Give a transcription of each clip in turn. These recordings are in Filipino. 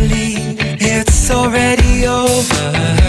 finally, it's already over.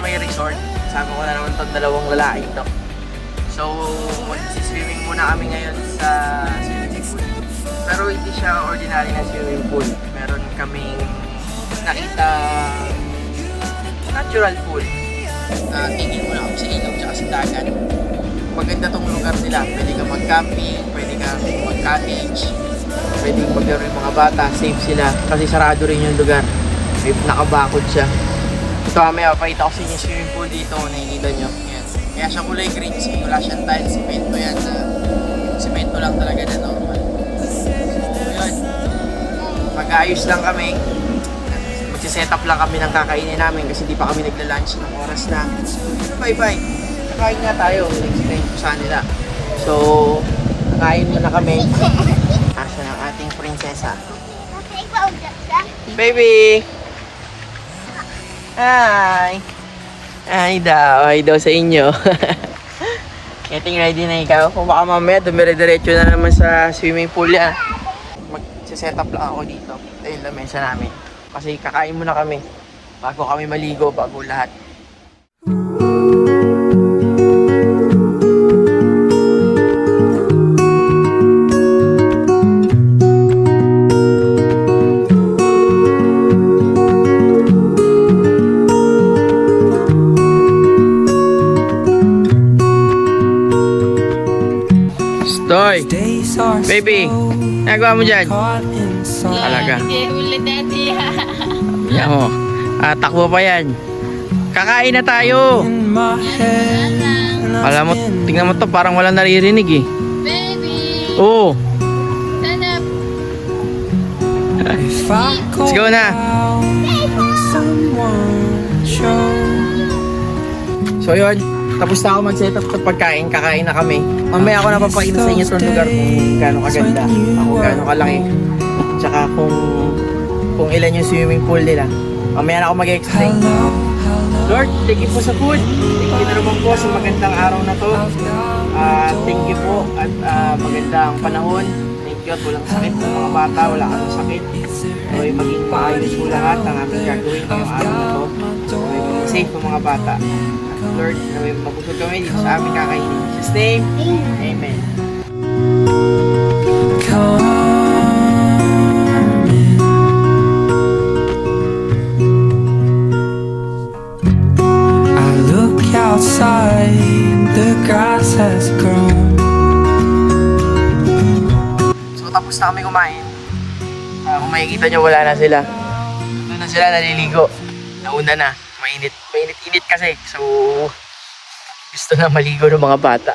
May resort. Sama ko na naman itong dalawang lalaki to. So, magsiswimming muna kami ngayon sa swimming pool. Pero hindi siya ordinary na swimming pool. Meron kaming nakita natural pool. Uh, tingin muna kami sa ilaw tsaka sa dagat. Maganda tong lugar nila. Pwede ka mag-camping, pwede ka mag-cottage, pwede maglaro yung mga bata, safe sila. Kasi sarado rin yung lugar. May nakabakod siya. Ito mamaya, pakita ko sa inyo swimming pool dito nakikita nyo. Yan. Kaya siya kulay green kasi wala siyang tiles, simento yan na simento lang talaga na normal. So, yun. Mag-aayos lang kami. Magsiset up lang kami ng kakainin namin kasi di pa kami nagla-lunch ng oras na. Bye bye. Kakain nga tayo. Explain ko sa nila. So, kain muna kami. Asa ng ating prinsesa. Baby! Hi! Hi daw, hi daw sa inyo. Getting ready na ikaw. Kung baka mamaya, dumire-diretso na naman sa swimming pool yan. Mag-set up lang ako dito. Ayun, lamesa namin. Kasi kakain muna kami. Bago kami maligo, bago lahat. Baby, nagawa mo dyan? Talaga. Hindi ulit daddy. Yan mo. Ah, takbo pa yan. Kakain na tayo. Alam mo, tingnan mo to, parang walang naririnig eh. Baby. Oo. Go Let's go na. So yun, tapos na ako mag-set up ng pagkain, kakain na kami. Mamaya ako napapakita sa inyo sa lugar kung gaano kaganda, kung gaano kalaki. Tsaka kung kung ilan yung swimming pool nila. Mamaya na ako mag-explain. Lord, thank you po sa food. Thank you na naman po sa magandang araw na to. Ah, thank you po at ah, magandang panahon. Thank you at walang sakit ng mga bata, wala kami sakit. Naway maging maayos po lahat ng aming gagawin ngayong araw na to. Maging safe ang mga bata. Lord, naway mabusog kami dito sa aming kakainin. In Jesus name, Amen. coming. I look outside, the grass has grown. So tapos na kami kumain. Ah, kung makikita nyo, wala na sila. Doon na sila naliligo. Nauna na. Mainit. Mainit-init kasi. So, gusto na maligo ng mga bata.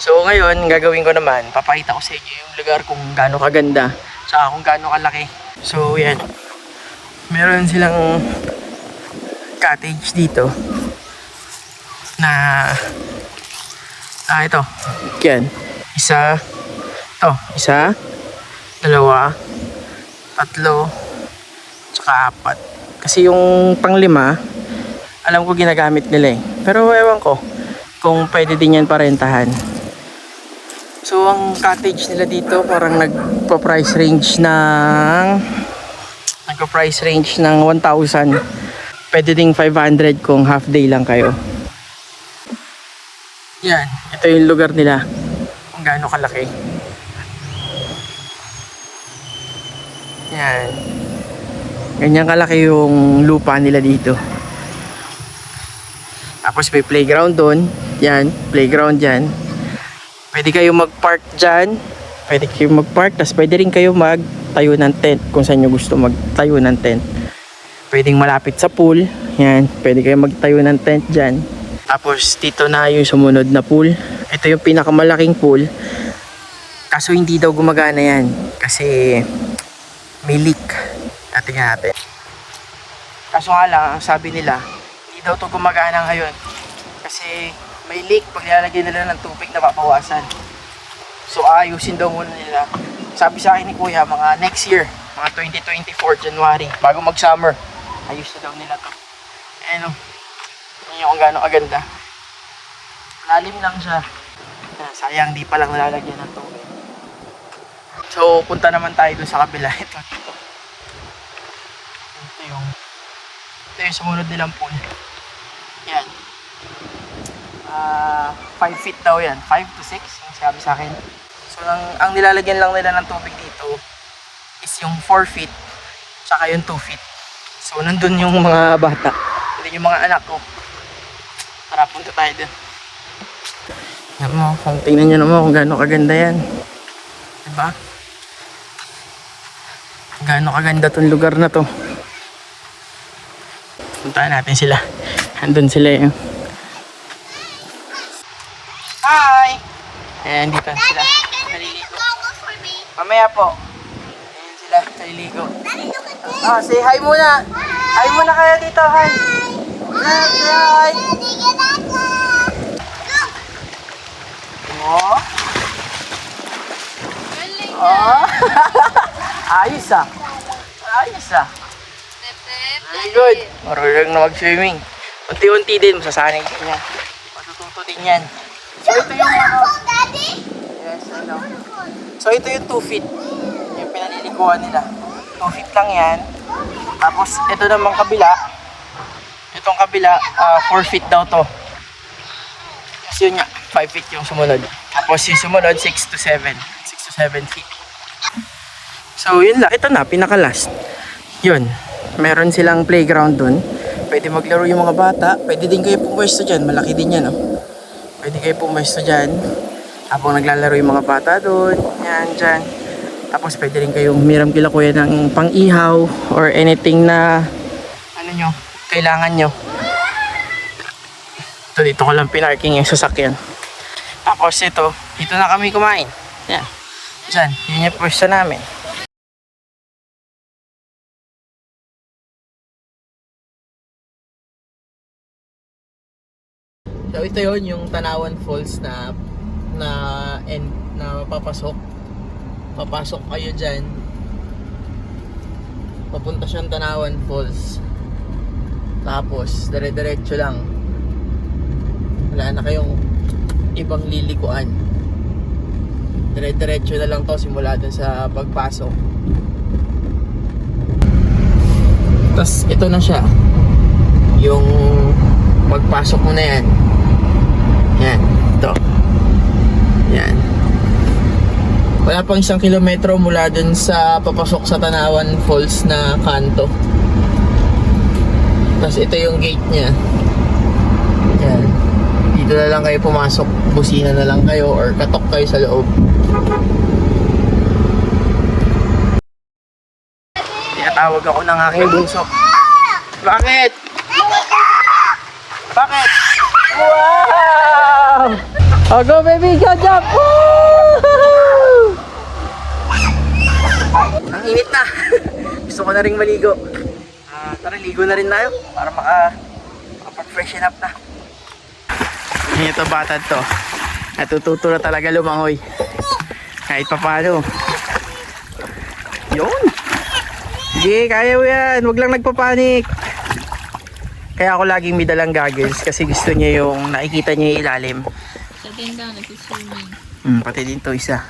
So ngayon, gagawin ko naman, papakita ko sa inyo yung lugar kung gaano kaganda, saka kung gaano kalaki. So yan, meron silang cottage dito na ah ito yan isa to isa dalawa tatlo Tsaka apat. Kasi yung panglima, alam ko ginagamit nila eh. Pero ewan ko kung pwede din yan parentahan. So ang cottage nila dito parang nagpa-price range ng nagpa-price range ng 1,000. Pwede ding 500 kung half day lang kayo. Yan, ito yung lugar nila. Kung gaano kalaki. Yan. Ganyan kalaki yung lupa nila dito. Tapos may playground doon. Yan, playground dyan. Pwede kayo mag-park dyan. Pwede kayo mag-park. Tapos pwede rin kayo magtayo ng tent kung saan nyo gusto magtayo ng tent. Pwedeng malapit sa pool. Yan, pwede kayo magtayo ng tent dyan. Tapos dito na yung sumunod na pool. Ito yung pinakamalaking pool. Kaso hindi daw gumagana yan. Kasi may leak. Natin nga natin. Kaso nga lang, ang sabi nila, hindi daw to gumagana ngayon. Kasi may leak pag nilalagyan nila ng tubig na papawasan. So ayusin daw muna nila. Sabi sa akin ni Kuya, mga next year, mga 2024 January, bago mag-summer, ayos na daw nila to. Eh no, yun yung kung gaano kaganda. Lalim lang siya. Sayang, di pa lang nalalagyan ng tubig. So, punta naman tayo dun sa kabila. Ito, dito. Ito yung, ito yung sumunod nilang pool. Yan. Ah, 5 feet daw yan. 5 to 6, yung sabi sa akin. So, ang, ang nilalagyan lang nila ng tubig dito is yung 4 feet, tsaka yung 2 feet. So, nandun yung mga bata. Hindi yung mga anak ko. Tara, punta tayo dun. Yan mo, kung tingnan nyo naman kung gaano kaganda yan. Diba? Gaano kaganda tong lugar na to. Puntahan natin sila. Andun sila yung... Hi! Ayan, dito sila. Naliligo. Mamaya po. Ayan sila, naliligo. Ah, say hi muna. Hi muna kayo dito, hi. Hi, hi. Oh. Oh. Ayos ah. Ayos ah. Very good. Marunong na mag-swimming. Unti-unti din, masasanay din yan. Matututo din yan. So ito yung ano. Yes, ano. So ito yung 2 feet. Yung pinalilikuan nila. 2 feet lang yan. Tapos ito namang kabila. Itong kabila, 4 feet daw to. Kasi yun nga, 5 feet yung sumunod. Tapos yung sumunod, 6 to 7. 6 to 7 feet. So yun lang, ito na, pinaka-last. Yun, meron silang playground dun. Pwede maglaro yung mga bata. Pwede din kayo pumwesto dyan, malaki din yan, no? Pwede kayo pumwesto dyan. Habang naglalaro yung mga bata dun. Yan, dyan. Tapos pwede rin kayong kila kuya ng pang-ihaw or anything na ano nyo, kailangan nyo. Ito, dito ko lang pinarking yung sasakyan. Tapos ito, dito na kami kumain. Yan. Diyan, yun yung pwesto namin. So ito yon yung Tanawan Falls na na end na papasok. Papasok kayo diyan. Papunta siyang Tanawan Falls. Tapos dire-diretso lang. Wala na kayong ibang lilikuan. Dire-diretso na lang to simula dun sa pagpasok. Tapos ito na siya. Yung magpasok mo na yan. Yan, ito. Yan. Wala pang isang kilometro mula dun sa papasok sa Tanawan Falls na kanto. Tapos ito yung gate niya. Yan. Dito na lang kayo pumasok. Busina na lang kayo or katok kayo sa loob. Tinatawag ako ng aking bunso. Bakit? Bakit? Wow! Oh, go baby, go jump! Woo! Ang init na. Gusto ko na rin maligo. Ah, tara, ligo na rin tayo para maka makapag-freshen up na. Ito bata to. Natututo na talaga lumangoy. Kahit pa paano. Yun. Sige, kaya mo yan. Huwag lang nagpapanik. Kaya ako laging may dalang goggles kasi gusto niya yung nakikita niya yung ilalim. Sa tinda, nagsiswimming. Hmm, pati din to isa.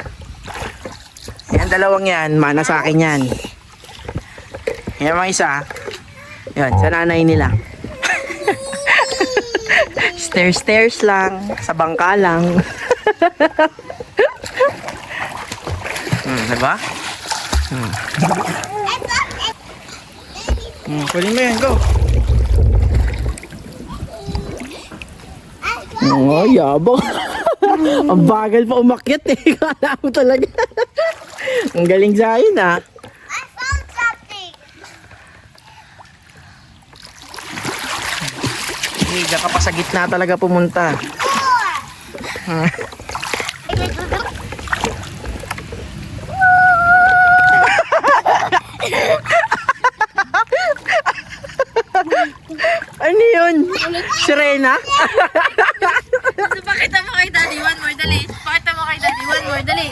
Yan, dalawang yan. Mana sa akin yan. Yan mga isa. Yan, sa nanay nila. stairs, stairs lang. Sa bangka lang. hmm, diba? Hmm. Hmm, kunin mo yan, go. Oh, yabang. Ang bagal pa umakyat eh. Kala mo talaga. Ang galing sa akin ah. I found something. Diyan ka pa sa gitna talaga pumunta. Ano yun? Sirena? So, pakita mo kay daddy, one more, dali. Pakita mo kay daddy, one more, dali.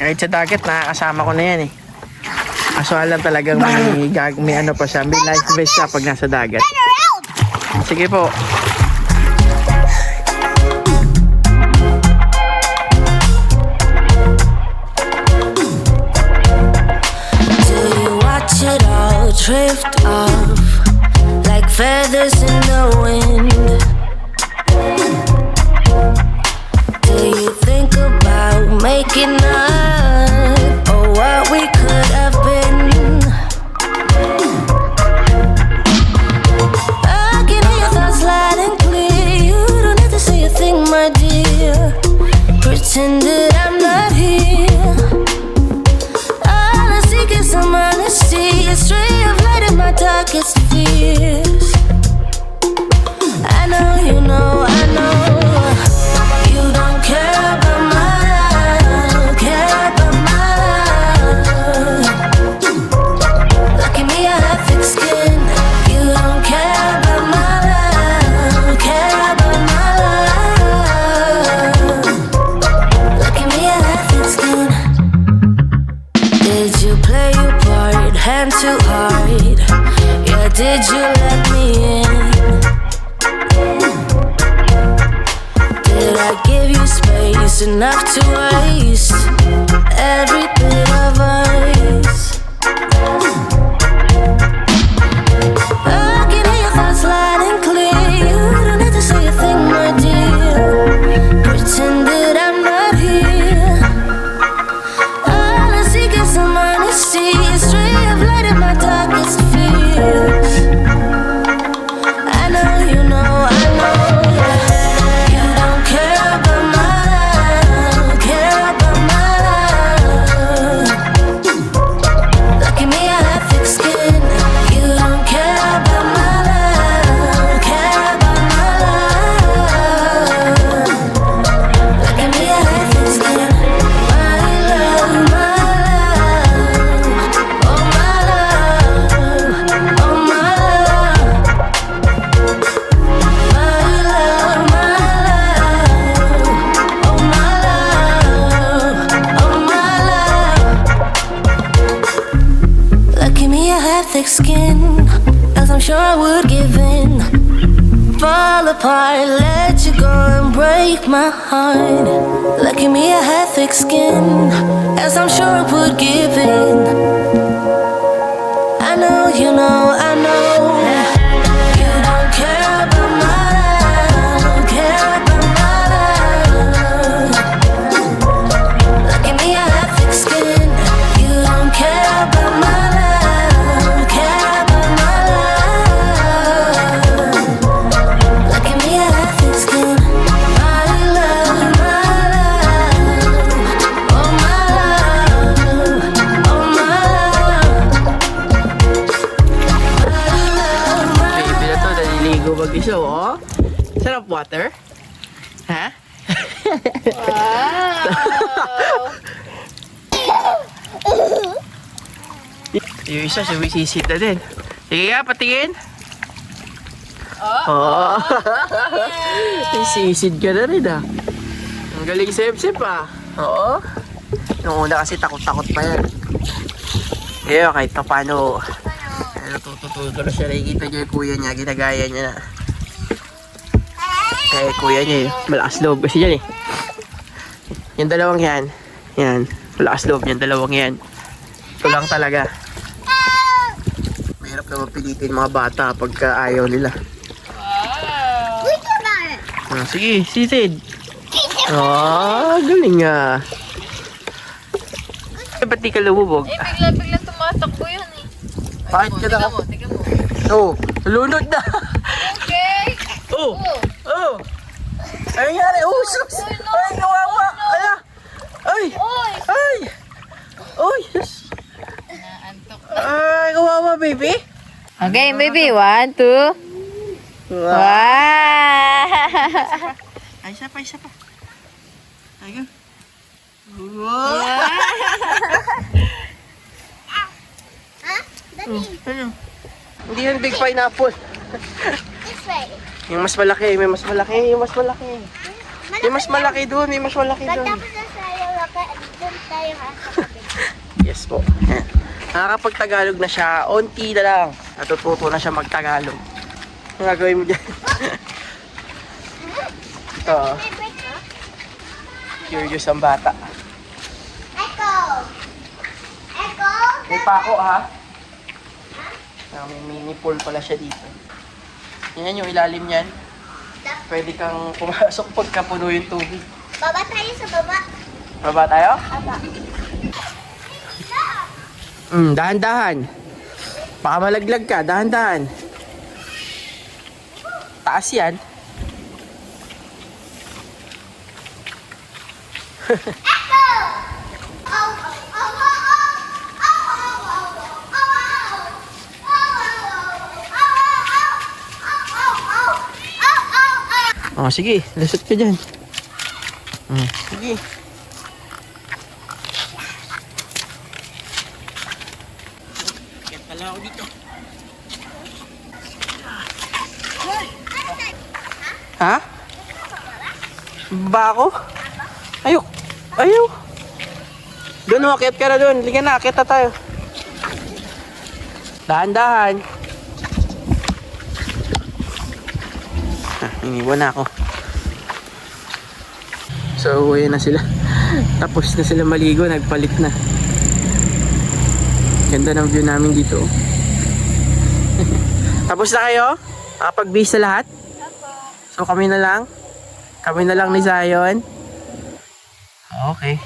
Kahit sa dagat, nakakasama ko na yan eh. Kaso alam talagang may, may ano pa siya, may life vest siya pag nasa dagat. Sige po. Drift off like feathers in the wind. Too hard? Yeah, did you let me in? Did I give you space enough to waste every thick skin, as I'm sure I would give in fall apart, let you go and break my heart. At me, I have thick skin, as I'm sure I would give in. I know, you know, I know. Isa, sumisisit na din. Sige nga, patingin. Oh. Sisid ka na rin ah. Ang galing sip-sip ah. Oo. Nung una kasi takot-takot pa yan. Kaya kahit pa paano, natutututo na siya. Nakikita niyo yung kuya niya, ginagaya niya na. Eh, kuya niya eh, malakas loob kasi yan eh. Yung dalawang yan, yan, malakas loob yung dalawang yan. Ito lang talaga. Na mapilitin mga bata pagka ayaw nila. Ah, sige, sisid. Ah, galing ah. Eh, ba't di ka lumubog? Eh, bigla-bigla tumatakbo yun eh. Bakit ka na? Tingnan mo, mo. Oh, lunod na. Okay. oh, Oh. oh. Ano nangyari? Oh, sus. Ay, kawawa. Ala. Ay, Oy! ay. Oy, sus. Ay, kawawa, baby. Okay, baby. One, two. Wow! Ay, isa pa, isa pa. Ay, go. Wow. Ano? Hindi yan big pineapple. this way. Yung mas malaki, may mas malaki, yung mas malaki. Yung mas malaki doon, may mas malaki doon. Pagtapos na tayo, doon tayo. Yes po. Nakakapag-Tagalog na siya, onti na lang. Natututo na siya mag-Tagalog. Ang gagawin mo dyan? Ito, curious ang bata. Echo! Echo! May pako ha? Ah, may mini pool pala siya dito. Yan yung ilalim niyan. Pwede kang pumasok pagka puno yung tubig. Baba tayo sa baba. Baba tayo? Aba. Mm, dahan-dahan. Baka malaglag ka, dahan-dahan. Taas yan. Echo! Oh, oh, oh, oh, oh. Oh, oh, oh, oh, oh, oh. Oh, sige, lusot ka dyan. Mm, sige. Kaya pala ako dito. Ha? Ba ako? Ayok. Ayaw. Doon, umakyat ka na doon. Liga na, na tayo. Dahan-dahan. Ah, iniwan na ako. So, uwi na sila. Tapos na sila maligo, nagpalit na. Ganda ng view namin dito. Tapos na kayo? Nakapag-base na lahat? So, kami na lang? Kami na lang ni Zion? Okay.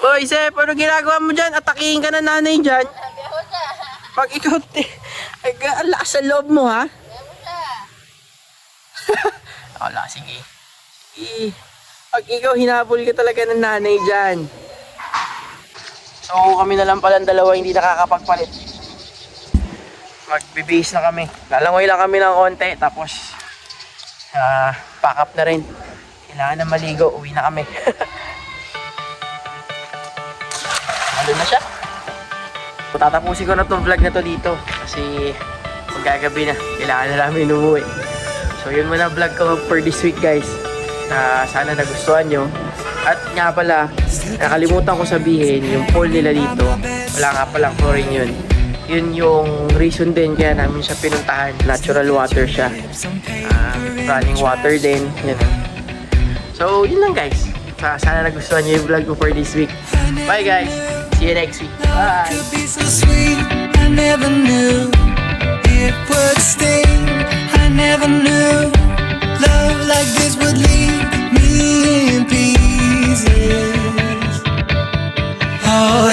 Uy, Sep, ano ginagawa mo dyan? Atakihin ka na nanay dyan. Pag ikaw, ay, lakas sa loob mo, ha? Wala, sige. Sige. Pag ikaw, hinabol ka talaga ng nanay dyan. So, kami na lang palang dalawa hindi nakakapagpalit. Magbibihis na kami. Lalangoy lang kami ng konti, tapos ah pack up na rin. Kailangan na maligo, uwi na kami. Ano na siya? So, tatapusin ko na tong vlog na to dito kasi magagabi na. Kailangan na namin umuwi. So yun muna vlog ko for this week guys. Na sana nagustuhan nyo. At nga pala, nakalimutan ko sabihin, yung pool nila dito, wala nga palang chlorine yun. Yun yung reason din kaya namin siya pinuntahan. Natural water siya. Ah, running water din. Yun. So, yun lang guys. Sa- Sana nagustuhan nyo yung vlog ko for this week. Bye guys! See you next week. Bye! so it would sting. I never knew love like this would leave me in pieces. Oh,